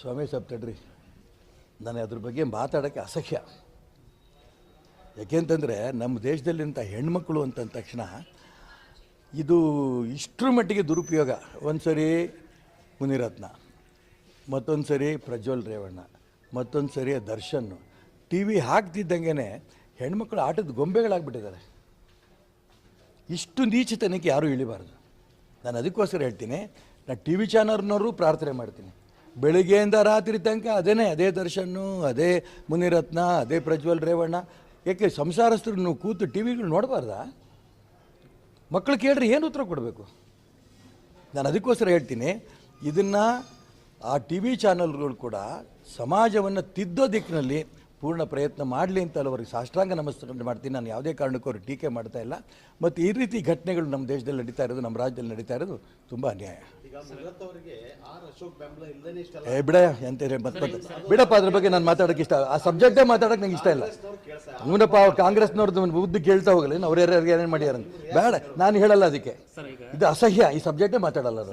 ಸ್ವಾಮಿ ಸಾಬ್ ತಡ್ರಿ ನಾನು ಅದ್ರ ಬಗ್ಗೆ ಮಾತಾಡೋಕ್ಕೆ ಅಸಹ್ಯ. ಯಾಕೆಂತಂದರೆ ನಮ್ಮ ದೇಶದಲ್ಲಿಂಥ ಹೆಣ್ಮಕ್ಳು ಅಂತಂದ ತಕ್ಷಣ ಇದು ಇಷ್ಟರ ಮಟ್ಟಿಗೆ ದುರುಪಯೋಗ. ಒಂದು ಸರಿ ಮುನಿರತ್ನ ಮತ್ತೊಂದು ಸರಿ ಪ್ರಜ್ವಲ್ ರೇವಣ್ಣ ಮತ್ತೊಂದು ಸರಿ ದರ್ಶನ್. ಟಿ ವಿ ಹಾಕ್ತಿದ್ದಂಗೆ ಹೆಣ್ಮಕ್ಳು ಆಟದ ಗೊಂಬೆಗಳಾಗ್ಬಿಟ್ಟಿದ್ದಾರೆ ಇಷ್ಟು ನೀಚತನಕ್ಕೆ ಯಾರೂ ಇಳಿಬಾರ್ದು. ನಾನು ಅದಕ್ಕೋಸ್ಕರ ಹೇಳ್ತೀನಿ ನಾನು ಟಿ ವಿ ಚಾನಲ್ನವರು ಪ್ರಾರ್ಥನೆ ಮಾಡ್ತೀನಿ. ಬೆಳಿಗ್ಗೆಯಿಂದ ರಾತ್ರಿ ತನಕ ಅದೇನೇ, ಅದೇ ದರ್ಶನ್ನು, ಅದೇ ಮುನಿರತ್ನ, ಅದೇ ಪ್ರಜ್ವಲ್ ರೇವಣ್ಣ. ಯಾಕೆ ಸಂಸಾರಸ್ಥರು ನೀವು ಕೂತು ಟಿ ವಿಗಳು ನೋಡಬಾರ್ದಾ? ಮಕ್ಕಳು ಕೇಳ್ರಿ, ಏನು ಉತ್ತರ ಕೊಡಬೇಕು? ನಾನು ಅದಕ್ಕೋಸ್ಕರ ಹೇಳ್ತೀನಿ, ಇದನ್ನು ಆ ಟಿ ವಿ ಚಾನಲ್ಗಳು ಕೂಡ ಸಮಾಜವನ್ನು ತಿದ್ದೋ ದಿಕ್ಕಿನಲ್ಲಿ ಪೂರ್ಣ ಪ್ರಯತ್ನ ಮಾಡಲಿ ಅಂತ ಅವ್ರಿಗೆ ಸಾಷ್ಟಾಂಗ ನಮಸ್ಕಾರ ಮಾಡ್ತೀನಿ. ನಾನು ಯಾವುದೇ ಕಾರಣಕ್ಕೂ ಅವರು ಟೀಕೆ ಮಾಡ್ತಾ ಇಲ್ಲ. ಮತ್ತು ಈ ರೀತಿ ಘಟನೆಗಳು ನಮ್ಮ ದೇಶದಲ್ಲಿ ನಡೀತಾ ಇರೋದು ನಮ್ಮ ರಾಜ್ಯದಲ್ಲಿ ನಡೀತಾ ಇರೋದು ತುಂಬ ಅನ್ಯಾಯ. ಏ ಬಿಡ ಎಂತ ಮತ್ತೆ ಮತ್ತೆ ಬಿಡಪ್ಪ ಅದ್ರ ಬಗ್ಗೆ ನಾನು ಮಾತಾಡೋಕೆ ಇಷ್ಟ ಆ ಸಬ್ಜೆಕ್ಟೇ ಮಾತಾಡೋಕೆ ನಂಗೆ ಇಷ್ಟ ಇಲ್ಲ. ಅವನಪ್ಪ ಅವ್ರು ಕಾಂಗ್ರೆಸ್ನವ್ರದ್ದು ಉದ್ದು ಕೇಳ್ತಾ ಹೋಗಲಿ ಅವ್ರು ಯಾರ್ಯಾರಿಗೆ ಏನೇನು ಮಾಡ್ಯಾರ ಅಂತ. ಬೇಡ ನಾನು ಹೇಳಲ್ಲ ಅದಕ್ಕೆ. ಇದು ಅಸಹ್ಯ ಈ ಸಬ್ಜೆಕ್ಟೇ ಮಾತಾಡಲ್ಲ ಅದು.